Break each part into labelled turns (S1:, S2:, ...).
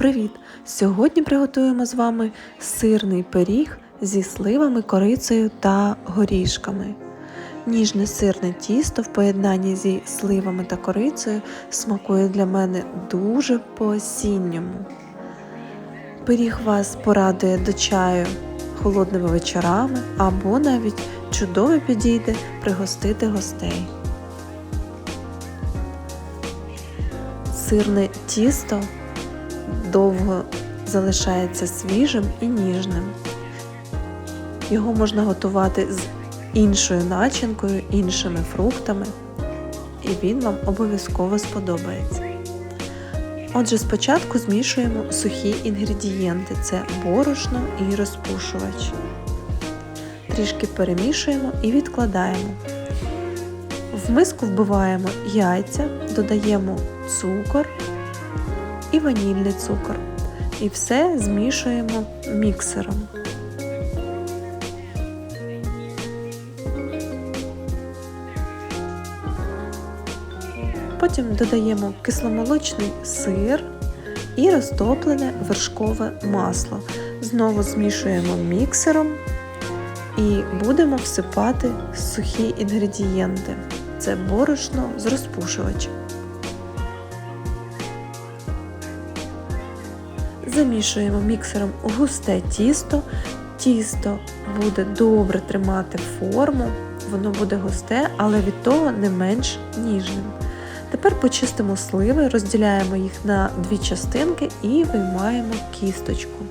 S1: Привіт! Сьогодні приготуємо з вами сирний пиріг зі сливами, корицею та горішками. Ніжне сирне тісто в поєднанні зі сливами та корицею смакує для мене дуже по-осінньому. Пиріг вас порадує до чаю холодними вечорами або навіть чудово підійде пригостити гостей. Сирне тісто довго залишається свіжим і ніжним. Його можна готувати з іншою начинкою, іншими фруктами, і він вам обов'язково сподобається. Отже, спочатку змішуємо сухі інгредієнти це борошно і розпушувач. Трішки перемішуємо і відкладаємо. В миску вбиваємо яйця, додаємо цукор і ванільний цукор. І все змішуємо міксером. Потім додаємо кисломолочний сир і розтоплене вершкове масло. Знову змішуємо міксером і будемо всипати сухі інгредієнти. Це борошно з розпушувачем. Замішуємо міксером густе тісто. Тісто буде добре тримати форму, воно буде густе, але від того не менш ніжним. Тепер почистимо сливи, розділяємо їх на дві частинки і виймаємо кісточку.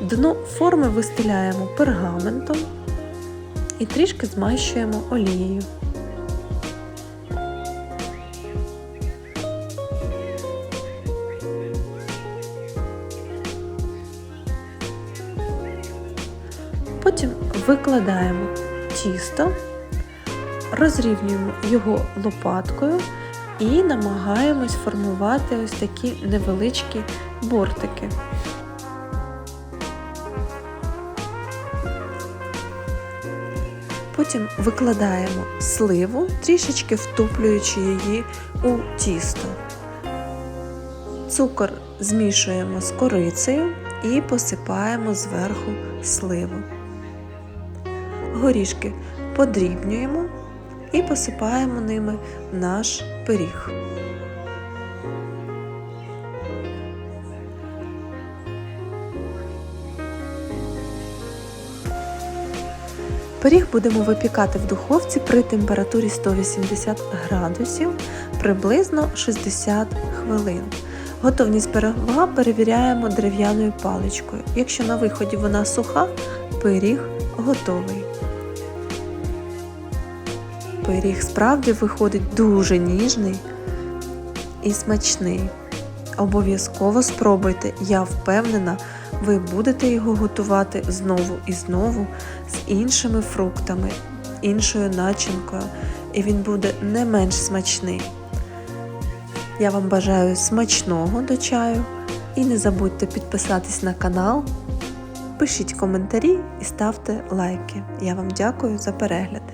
S1: Дно форми вистеляємо пергаментом і трішки змащуємо олією. Потім викладаємо тісто, розрівнюємо його лопаткою і намагаємось формувати ось такі невеличкі бортики. Потім викладаємо сливу, трішечки втоплюючи її у тісто. Цукор змішуємо з корицею і посипаємо зверху сливу. Горішки подрібнюємо і посипаємо ними наш пиріг. Пиріг будемо випікати в духовці при температурі 180 градусів приблизно 60 хвилин. Готовність пирога перевіряємо дерев'яною паличкою. Якщо на виході вона суха, пиріг готовий. Пиріг справді виходить дуже ніжний і смачний. Обов'язково спробуйте, я впевнена, ви будете його готувати знову і знову з іншими фруктами, іншою начинкою, і він буде не менш смачний. Я вам бажаю смачного до чаю і не забудьте підписатись на канал, пишіть коментарі і ставте лайки. Я вам дякую за перегляд.